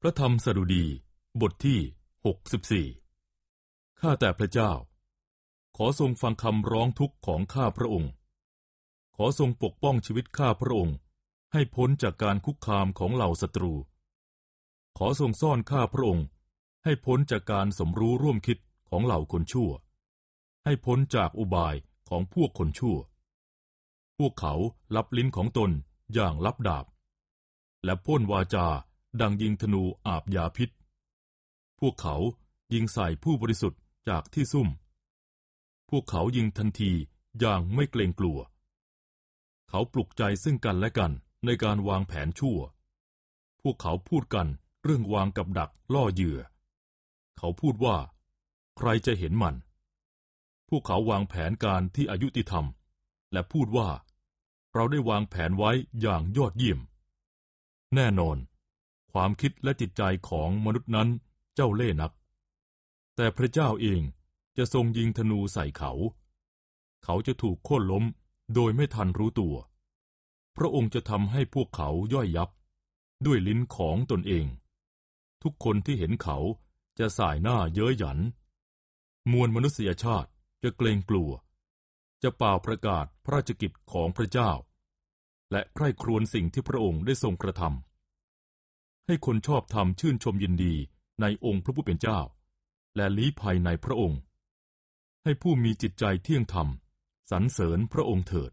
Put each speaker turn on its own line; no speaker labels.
พระธรรมสดุดี บทที่หกสิบสี่ข้าแต่พระเจ้า ขอทรงฟังคำร้องทุกข์ของข้าพระองค์ ขอทรงปกป้องชีวิตข้าพระองค์ ให้พ้นจากการคุกคามของเหล่าศัตรู ขอทรงซ่อนข้าพระองค์ ให้พ้นจากการสมรู้ร่วมคิดของเหล่าคนชั่ว ให้พ้นจากอุบายของพวกคนชั่ว พวกเขาลับลิ้นของตนอย่างลับดาบ และพ่นวาจา ดังยิงธนูอาบยาพิษ พวกเขายิงใส่ผู้บริสุทธิ์จากที่ซุ่ม พวกเขายิงทันทีอย่างไม่เกรงกลัว เขาปลุกใจซึ่งกันและกันในการวางแผนชั่ว พวกเขาพูดกันเรื่องวางกับดักล่อเหยื่อ เขาพูดว่า ใครจะเห็นมัน พวกเขาวางแผนการที่อายุติธรรม และพูดว่า เราได้วางแผนไว้อย่างยอดเยี่ยม แน่นอน ความคิดและจิตใจของมนุษย์นั้นเจ้าเล่ห์นัก แต่พระเจ้าเองจะทรงยิงธนูใส่เขา เขาจะถูกโค่นล้มโดยไม่ทันรู้ตัว พระองค์จะทำให้พวกเขาย่อยยับ ด้วยลิ้นของตนเอง ทุกคนที่เห็นเขาจะสายหน้าเย้ยหยัน มวลมนุษยชาติจะเกรงกลัว จะเป่าประกาศพระราชกิจของพระเจ้า และใคร่ครวญสิ่งที่พระองค์ได้ทรงกระทำ ให้คนชอบธรรมชื่นชมยินดีในองค์พระผู้เป็นเจ้า และลี้ภัยในพระองค์ ให้ผู้มีจิตใจเที่ยงธรรมสรรเสริญพระองค์เถิด